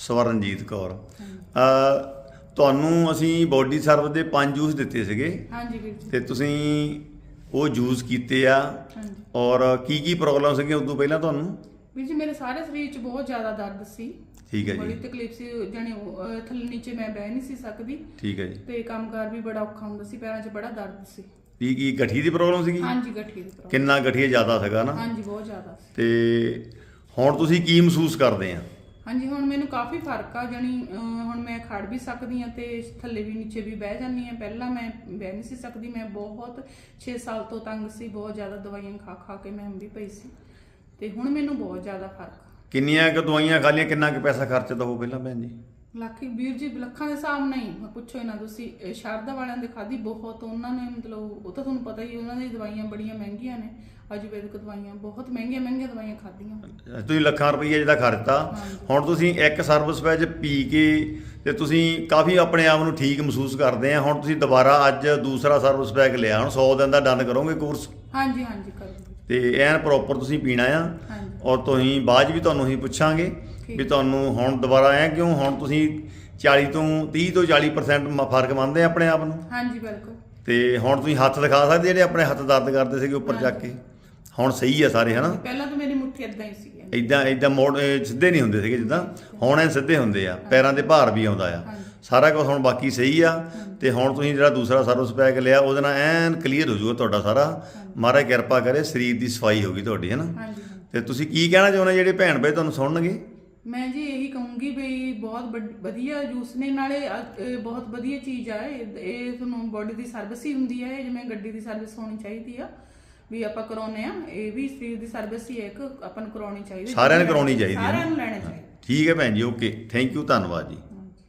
ਸਵਰਨਜੀਤ ਕੌਰ। ਅ ਤੁਹਾਨੂੰ ਅਸੀਂ body service ਦੇ ਪੰਜ ਜੂਸ ਦਿੱਤੇ ਸੀਗੇ। ਹਾਂਜੀ ਵੀਰ ਜੀ। ਤੇ ਤੁਸੀਂ ਉਹ ਜੂਸ ਕੀਤੇ ਆ। ਹਾਂਜੀ। ਔਰ ਕੀ ਕੀ ਪ੍ਰੋਬਲਮ ਸੀਗੀਆਂ ਉਦੋਂ ਪਹਿਲਾਂ ਤੁਹਾਨੂੰ? ਵੀਰ ਜੀ ਮੇਰੇ ਸਾਰੇ ਸਰੀਰ 'ਚ ਬਹੁਤ ਜ਼ਿਆਦਾ ਦਰਦ ਸੀ। ਠੀਕ ਹੈ ਬੜੀ ਜੀ ਤਕਲੀਫ ਸੀ ਜਾਣੀ ਉਹ, ਅਹ, ਥੱਲੇ ਨੀਚੇ ਮੈਂ ਬਹਿ ਨਹੀਂ ਸੀ ਸਕਦੀ। ਠੀਕ ਹੈ ਜੀ। ਤੇ ਕੰਮਕਾਰ ਵੀ ਬੜਾ ਔਖਾ ਹੁੰਦਾ ਸੀ ਪੈਰਾਂ 'ਚ ਬੜਾ ਦਰਦ ਸੀ। ਕੀ ਕੀ ਗਠੀ ਦੀ ਪ੍ਰੋਬਲਮ ਸੀਗੀ? ਹਾਂਜੀ ਗਠੀਏ ਦੀ ਪ੍ਰੋਬਲਮ। ਕਿੰਨਾ ਗਠੀਆ ਜ਼ਿਆਦਾ ਸੀਗਾ ਨਾ? ਹਾਂਜੀ ਬਹੁਤ ਜ਼ਿਆਦਾ ਤੇ ਹੁਣ ਤੁਸੀਂ ਕੀ ਮਹਿਸੂਸ ਕਰਦੇ ਆ? ਹਾਂਜੀ, ਹੁਣ ਮੈਨੂੰ ਕਾਫੀ ਫ਼ਰਕ ਆ, ਜਾਣੀ ਹੁਣ ਮੈਂ ਖੜ ਵੀ ਸਕਦੀ ਆ ਤੇ ਥੱਲੇ ਵੀ ਨੀਚੇ ਵੀ ਬਹਿ ਜਾਂਦੀ ਆ ਪਹਿਲਾਂ ਮੈਂ ਬਹਿ ਨਹੀਂ ਸੀ ਸਕਦੀ, ਮੈਂ ਬਹੁਤ 6 ਸਾਲ ਤੋਂ ਤੰਗ ਸੀ, ਬਹੁਤ ਜ਼ਿਆਦਾ ਦਵਾਈਆਂ ਖਾ ਖਾ ਕੇ ਮੈਂ ਵੀ ਪਈ ਸੀ। ਤੇ ਹੁਣ ਮੈਨੂੰ ਬਹੁਤ ਜ਼ਿਆਦਾ ਫ਼ਰਕ ਆ। ਕਿੰਨੀਆਂ ਕੁ ਦਵਾਈਆਂ ਖਾ ਲਈਆਂ ਕਿੰਨਾ ਕੁ ਪੈਸਾ ਖਰਚਦਾ ਹੋ ਪਹਿਲਾਂ ਭੈਣ ਜੀ? ਲੱਖੀ ਵੀਰ ਜੀ ਲੱਖਾਂ ਦੇ ਹਿਸਾਬ ਨਹੀਂ ਮੈਂ ਪੁੱਛੋ ਹੀ ਨਾ ਤੁਸੀਂ ਇਹ ਸ਼ਾਰਦਾ ਵਾਲਿਆਂ ਦੇ ਖਾਦੀ ਬਹੁਤ ਉਹਨਾਂ ਨੇ ਮਤਲਬ ਉਹ ਤਾਂ ਤੁਹਾਨੂੰ ਪਤਾ ਹੀ ਉਹਨਾਂ ਦੀ ਦਵਾਈਆਂ ਬੜੀਆਂ ਮਹਿੰਗੀਆਂ ਨੇ ਆਯੁਰਵੈਦਿਕ ਦਵਾਈਆਂ ਬਹੁਤ ਮਹਿੰਗੀਆਂ ਮਹਿੰਗੀਆਂ ਦਵਾਈਆਂ ਖਾਧੀਆਂ ਤੁਸੀਂ ਲੱਖਾਂ ਰੁਪਈਆ ਜਿਹੜਾ ਖਰਚਤਾ। ਹੁਣ ਤੁਸੀਂ ਇੱਕ ਸਰਵਿਸ ਪੈਜ ਪੀ ਕੇ ਤੇ ਤੁਸੀਂ ਕਾਫੀ ਆਪਣੇ ਆਪ ਨੂੰ ਠੀਕ ਮਹਿਸੂਸ ਕਰਦੇ ਆ। ਹੁਣ ਤੁਸੀਂ ਦੁਬਾਰਾ ਅੱਜ ਦੂਸਰਾ ਸਰਵਿਸ ਪੈਕ ਲਿਆ ਹੁਣ 100 ਦਿਨ ਦਾ ਡਨ ਕਰੋਗੇ ਕੋਰਸ ਹਾਂਜੀ ਹਾਂਜੀ ਕਰੋ ਤੇ ਐਨ ਪ੍ਰੋਪਰ ਤੁਸੀਂ ਪੀਣਾ ਆ। ਹਾਂਜੀ। ਔਰ ਤੁਸੀਂ ਬਾਅਦ ਵੀ ਤੁਹਾਨੂੰ ਅਸੀਂ ਪੁੱਛਾਂਗੇ। ਵੀ ਤੁਹਾਨੂੰ ਹੁਣ ਦੁਬਾਰਾ ਆਇਆ ਕਿਉਂ? ਹੁਣ ਤੁਸੀਂ 40 ਤੋਂ 30 ਤੋਂ 40% ਮ- ਫ਼ਰਕ ਮੰਨਦੇ ਆ ਆਪਣੇ ਆਪ ਨੂੰ? ਹਾਂਜੀ ਬਿਲਕੁਲ। ਤੇ ਹੁਣ ਤੁਸੀਂ ਹੱਥ ਦਿਖਾ ਸਕਦੇ ਜਿਹੜੇ ਆਪਣੇ ਹੱਥ ਦਰਦ ਕਰਦੇ ਸੀਗੇ ਉੱਪਰ ਚੱਕ ਕੇ? ਹੁਣ ਸਹੀ ਆ ਸਾਰੇ ਹਨਾ? ਪਹਿਲਾਂ ਤਾਂ ਮੁੱਠੀ ਇਦਾਂ ਹੀ ਸੀ ਇਦਾਂ ਇਦਾਂ ਮੋੜ ਇਹ ਸਿੱਧੇ ਨਹੀਂ ਹੁੰਦੇ ਸੀਗੇ ਜਿੱਦਾਂ ਹੁਣ ਇਹ ਸਿੱਧੇ ਹੁੰਦੇ ਆ ਪੈਰਾਂ ਤੇ ਭਾਰ ਵੀ ਆਉਂਦਾ ਆ। ਸਾਰਾ ਕੁਝ ਹੁਣ ਬਾਕੀ ਸਹੀ ਆ ਤੇ ਹੁਣ ਤੁਸੀਂ ਜਿਹੜਾ ਦੂਸਰਾ ਸਰਵਿਸ ਪੈਕ ਲਿਆ ਉਹਦੇ ਨਾਲ ਐਨ ਕਲੀਅਰ ਹੋ ਜਾਊਗਾ ਤੁਹਾਡਾ ਸਾਰਾ। ਮਹਾਰਾਜ ਕਿਰਪਾ ਕਰੇ ਸਰੀਰ ਦੀ ਸਫ਼ਾਈ ਹੋਗੀ ਤੁਹਾਡੀ ਹਨਾ ਹਾਂਜੀ ਹਾਂਜੀ। ਤੇ ਤੁਸੀਂ ਕੀ ਕਹਿਣਾ ਚਾਹੁੰਦੇ ਜਿਹੜੇ ਭੈਣ ਭਾਈ ਤੁਹਾਨੂੰ ਸੁਣਨਗੇ? ਮੈਂ ਜੀ ਇਹੀ ਕਹੂੰਗੀ ਵੀ ਬਹੁਤ ਵਧੀਆ ਜੂਸ ਨੇ ਨਾਲੇ ਬਹੁਤ ਵਧੀਆ ਚੀਜ਼ ਆ ਇਹ ਤੁਹਾਨੂੰ ਬੋਡੀ ਦੀ ਸਰਵਿਸ ਹੀ ਹੁੰਦੀ ਹੈ ਜਿਵੇਂ ਗੱਡੀ ਦੀ ਸਰਵਿਸ ਹੋਣੀ ਚਾਹੀਦੀ ਆ। ਵੀ ਆਪਾਂ ਕਰਾਉਨੇ ਆ ਇਹ ਵੀ ਸਰੀਰ ਦੀ ਸਰਵਿਸ ਹੀ ਹੈ ਇੱਕ ਆਪਾਂ ਨੂੰ ਕਰਾਉਣੀ ਚਾਹੀਦੀ ਸਾਰਿਆਂ ਨੂੰ ਕਰਾਉਣੀ ਚਾਹੀਦੀ ਹੈ? ਸਾਰਿਆਂ ਨੂੰ ਲੈਣਾ ਚਾਹੀਦਾ ਠੀਕ ਹੈ ਭੈਣ ਜੀ ਓਕੇ ਥੈਂਕ ਯੂ ਧੰਨਵਾਦ ਜੀ